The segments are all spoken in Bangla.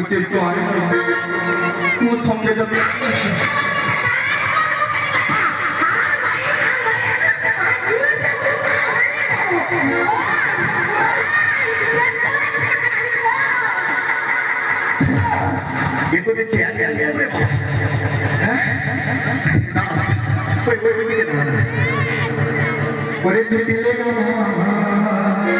বলছি একটু আগে তোর সঙ্গে যাবে itu dia dia dia dia Woi, woi, woi, woi, woi, woi, woi, woi, woi,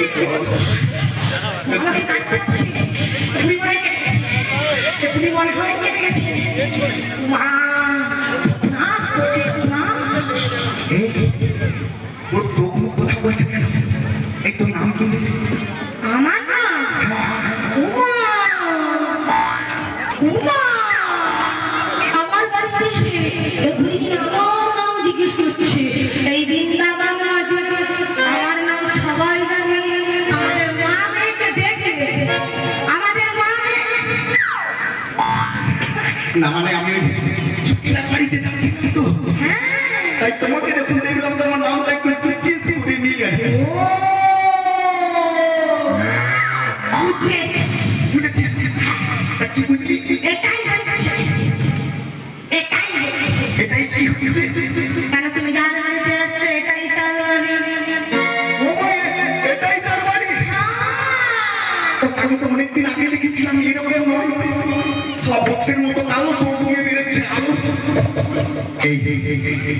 Thank you. কেন তুমি যার বাড়িতে আসছো এটাই তার বাড়ি এটাই তার বাড়ি আমি তো অনেকদিন আগে দেখেছিলাম এরকম সব বক্সের মতো কালো সব দিয়ে বেরোচ্ছে আলো এই এই এই এই এই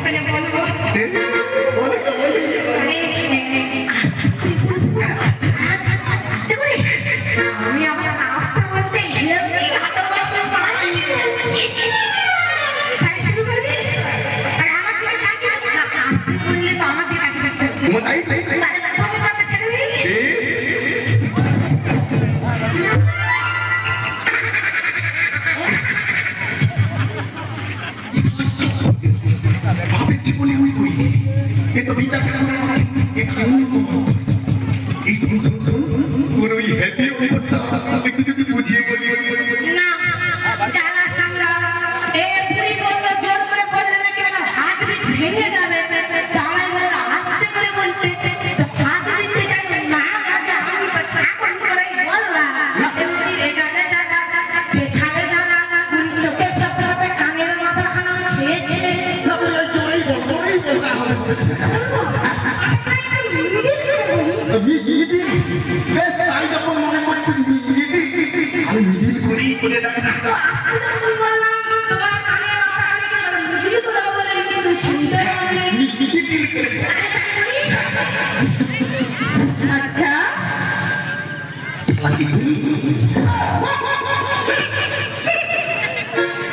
আমি বলবো কিন্তু বিচার আচ্ছা।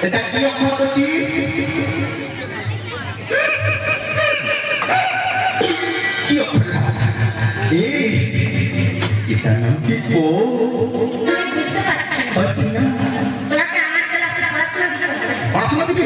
এটা কি অক্ষর করছি কি অক্ষর? এই এটা নাম কি ও বুঝতে পারছি না। পড়াশোনা দিবি?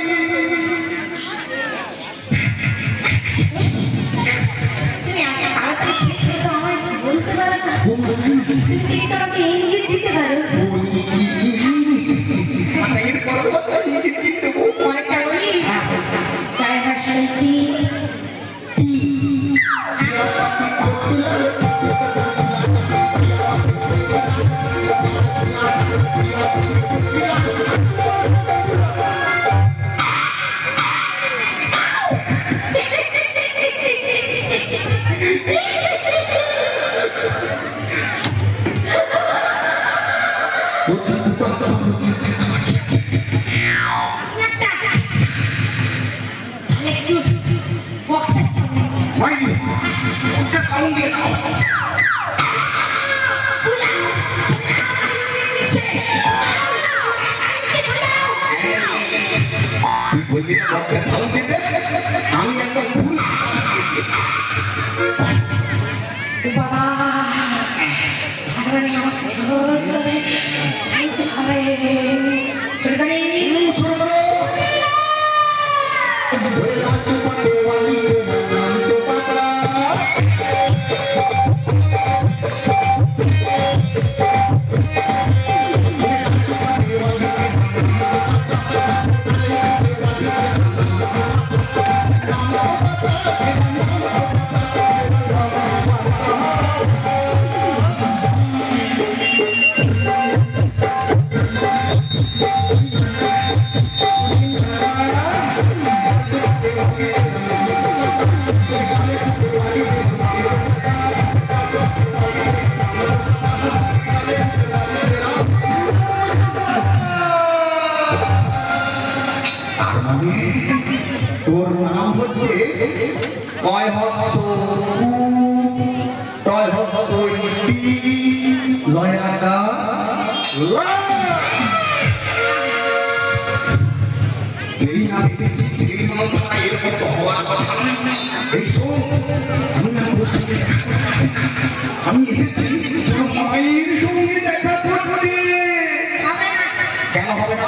টিকটকে ইঙ্গিত দিতে পারে আচ্ছা এর পরবর্তী ইঙ্গিত দিতে বললি আমাকে সাল দিবে আমি একদম ভুল বাবা ঠাকুরানি আমাকে ছাড়তে হবে ঠাকুরানি ছোট ছোট কয় হস্ত টয় হস্ত লয়াকা যেই না ভেবেছি সেই নাম ছাড়া এরকম তো হওয়ার কথা নয়। এই শোন আমি না তোর সঙ্গে দেখা করতেছি আমি এসেছি তোর মায়ের সঙ্গে দেখা করতে। কেন হবে না?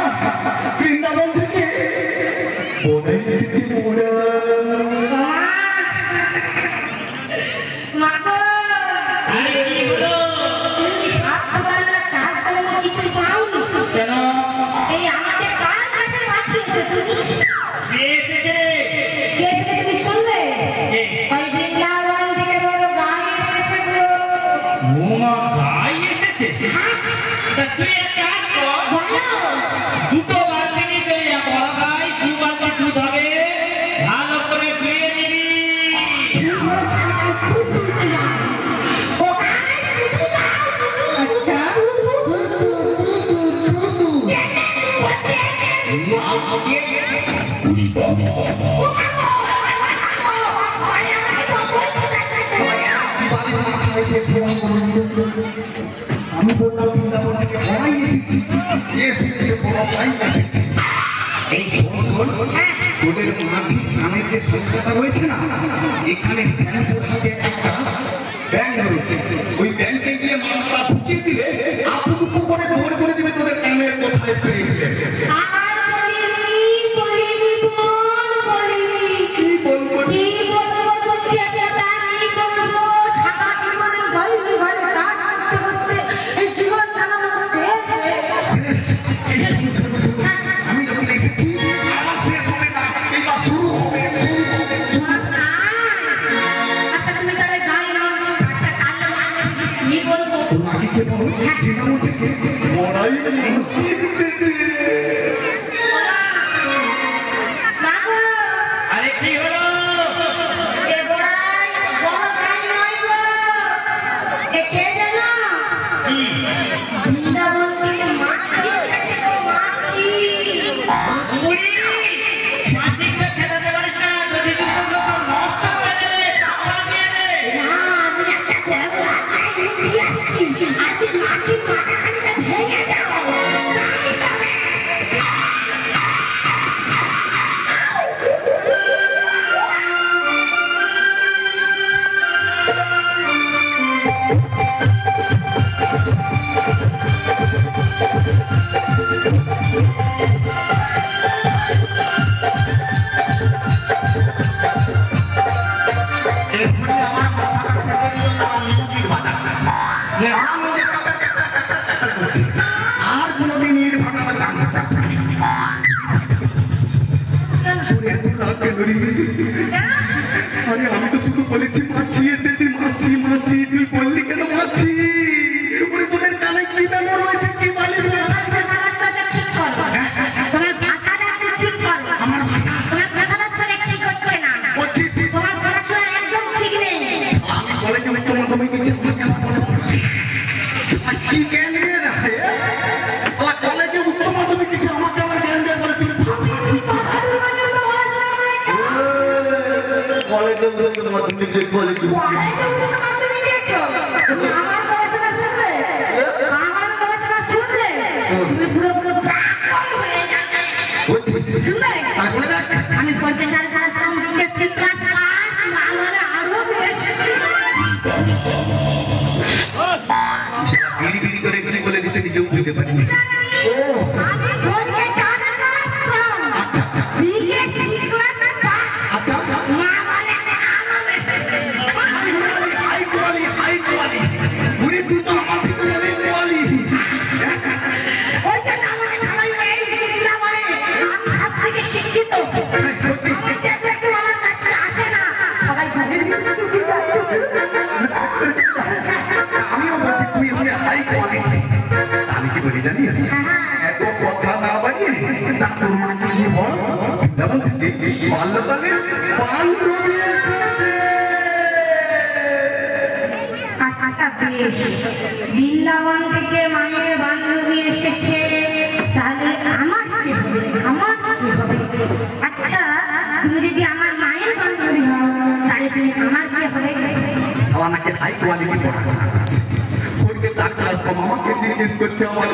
Uma vai, esse é tu é cara, não. সম্পূর্ণ বৃন্দাবন থেকে এসেছে। এই শোন তোদের মাঝি কানের যে হয়েছে না, এখানে শ্যামপুর একটা ব্যাংক রয়েছে। ওই ব্যাংকে গিয়ে মানুষরা ঢুকিয়ে দিলে আপন করে খবর করে দেবে তোদের কানে কোথায় প্রেম। আমি বলব তোমাকে কে বলব তৃণমূল থেকে Thank you. পারিনি বৃন্দাবন থেকে মায়ের বান্ধবী এসেছে, তাহলে আমার কি হবে? আমার কি হবে? আচ্ছা তুমি যদি আমার মায়ের বান্ধবী হও, তাহলে তুমি আমার কি হবে? আমাকে হাই কোয়ালিটি করতে তার কাজ আমাকে জিজ্ঞেস করছে, আমার